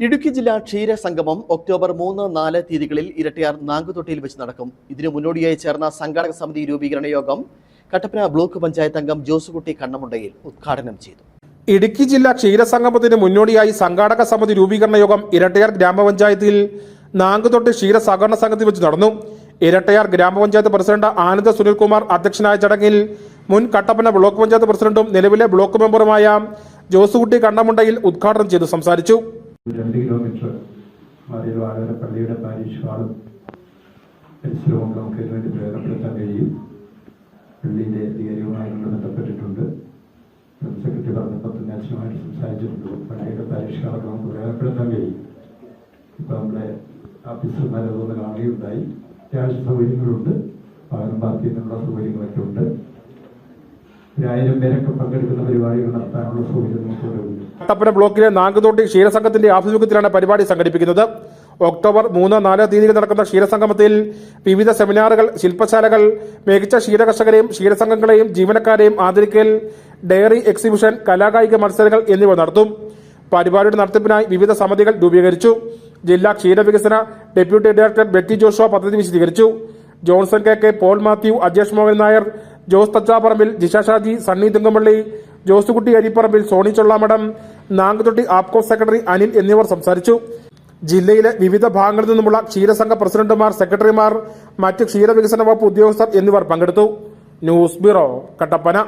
ഇടുക്കി ജില്ലാ ക്ഷീര സംഗമം ഒക്ടോബർ മൂന്ന് നാല് തീയതികളിൽ ഇരട്ടിയാർ നാങ്കുതൊട്ടിയിൽ വെച്ച് നടക്കും. ഇതിനു മുന്നോടിയായി ചേർന്ന സംഘാടക സമിതി രൂപീകരണ യോഗം കട്ടപ്പന ബ്ലോക്ക് പഞ്ചായത്ത് അംഗം ജോസുകുട്ടി കണ്ണമുണ്ടയിൽ ഉദ്ഘാടനം ചെയ്തു. ഇടുക്കി ജില്ലാ ക്ഷീരസംഗമത്തിന് മുന്നോടിയായി സംഘാടക സമിതി രൂപീകരണ യോഗം ഇരട്ടയാർ ഗ്രാമപഞ്ചായത്തിൽ നാങ്കുതൊട്ടി ക്ഷീര സഹകരണ സംഘത്തിൽ വെച്ച് നടന്നു. ഇരട്ടയാർ ഗ്രാമപഞ്ചായത്ത് പ്രസിഡന്റ് ആനന്ദ സുനിൽകുമാർ അധ്യക്ഷനായ ചടങ്ങിൽ മുൻ കട്ടപ്പന ബ്ലോക്ക് പഞ്ചായത്ത് പ്രസിഡന്റും നിലവിലെ ബ്ലോക്ക് മെമ്പറുമായ ജോസുകുട്ടി കണ്ണമുണ്ടയിൽ ഉദ്ഘാടനം ചെയ്തു സംസാരിച്ചു. രണ്ട് കിലോമീറ്റർ മാറിയ വാഴവര പള്ളിയുടെ പാരീഷ് ഹാളും പരിസരവും നമുക്ക് ഇതിനുവേണ്ടി പ്രയോജനപ്പെടുത്താൻ കഴിയും. പള്ളിയിലെ അധികാരികളുമായിട്ട് ബന്ധപ്പെട്ടിട്ടുണ്ട്. സെക്രട്ടറി പറഞ്ഞപ്പോൾ തന്നെ അച്ഛനുമായിട്ട് സംസാരിച്ചിട്ടുണ്ട്. പള്ളിയുടെ പാരീഷ് ഹാളൊക്കെ നമുക്ക് പ്രയോജനപ്പെടുത്താൻ കഴിയും. ഇപ്പോൾ നമ്മുടെ ഓഫീസർമാരെ അതൊന്ന് കാണുകയുണ്ടായി. അത്യാവശ്യ സൗകര്യങ്ങളുണ്ട്. പകരം പാർട്ടിയിൽ നിന്നുള്ള സൗകര്യങ്ങളൊക്കെ ഉണ്ട്. ഒരു ആയിരം പേരൊക്കെ പങ്കെടുക്കുന്ന പരിപാടികൾ നടത്താനുള്ള കട്ടപ്പന ബ്ലോക്കിലെ നാങ്കുതോട്ടി ക്ഷീരസംഘത്തിന്റെ ആഭിമുഖ്യത്തിലാണ് പരിപാടി സംഘടിപ്പിക്കുന്നത്. ഒക്ടോബർ മൂന്ന് നാല് തീയതി നടക്കുന്ന ക്ഷീരസംഗമത്തിൽ വിവിധ സെമിനാറുകൾ ശില്പശാലകൾ മികച്ച ക്ഷീരകർഷകരെയും ക്ഷീരസംഘങ്ങളെയും ജീവനക്കാരെയും ആദരിക്കൽ ഡയറി എക്സിബിഷൻ കലാകായിക മത്സരങ്ങൾ എന്നിവ നടത്തും. പരിപാടിയുടെ നടത്തിപ്പിനായി വിവിധ സമിതികൾ രൂപീകരിച്ചു. ജില്ലാ ക്ഷീരവികസന ഡെപ്യൂട്ടി ഡയറക്ടർ ബെറ്റി ജോഷുവ പദ്ധതി വിശദീകരിച്ചു. Johnson K K Paul Mathew Ajesh Mohan Nair Jose Thachaparambil Jisha Shaji Sunny Thunkampally Josekutty Ariparambil Soni Chollamadom Nanguthotti Apco secretary Anil എന്നിവർ സംസാരിച്ചു. ജില്ലയിലെ വിവിധ ഭാഗങ്ങളിൽ നിന്നുമുള്ള ക്ഷീരസംഘ പ്രസിഡന്റുമാർ സെക്രട്ടറിമാർ മറ്റ് ക്ഷീരവികസന വകുപ്പ് ഉദ്യോഗസ്ഥർ എന്നിവർ പങ്കെടുത്തു. News bureau Kattappana.